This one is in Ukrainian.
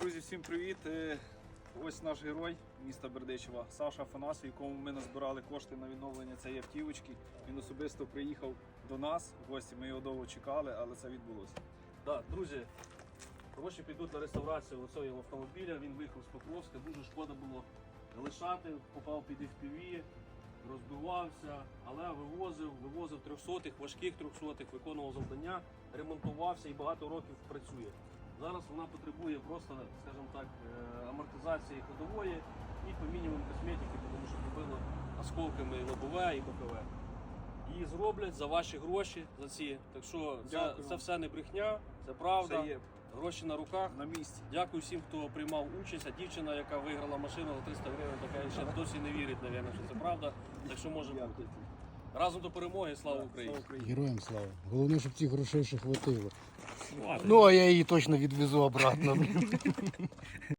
Друзі, всім привіт! Е, Ось наш герой міста Бердичева Саша Афанасів, якому ми назбирали кошти на відновлення цієї автівочки. Він особисто приїхав до нас в гості. Ми його довго чекали, але це відбулося. Так, друзі, гроші підуть на реставрацію цього автомобіля. Він виїхав з Покровська. Дуже шкода було лишати, попав під FPV, розбивався, але вивозив, вивозив трьохсотих, важких трьохсотих, виконував завдання, ремонтувався і багато років працює. Зараз вона потребує просто, скажімо так, е, амортизації ходової і по мінімум косметики, тому що побило осколками лобове і бокове. Її зроблять за ваші гроші, за ці. Так що це, Дякую. це все не брехня, це правда. Все є Гроші на руках. на місці. Дякую всім, хто приймав участь. А дівчина, яка виграла машину за 300 гривень, така ще досі не вірить, напевно, що це правда. Так що може бути. Разом до перемоги, слава Україні! Слава Україні! Героям слава. Головне, щоб цих грошей ще хватило. Ну, а я її точно відвезу обратно.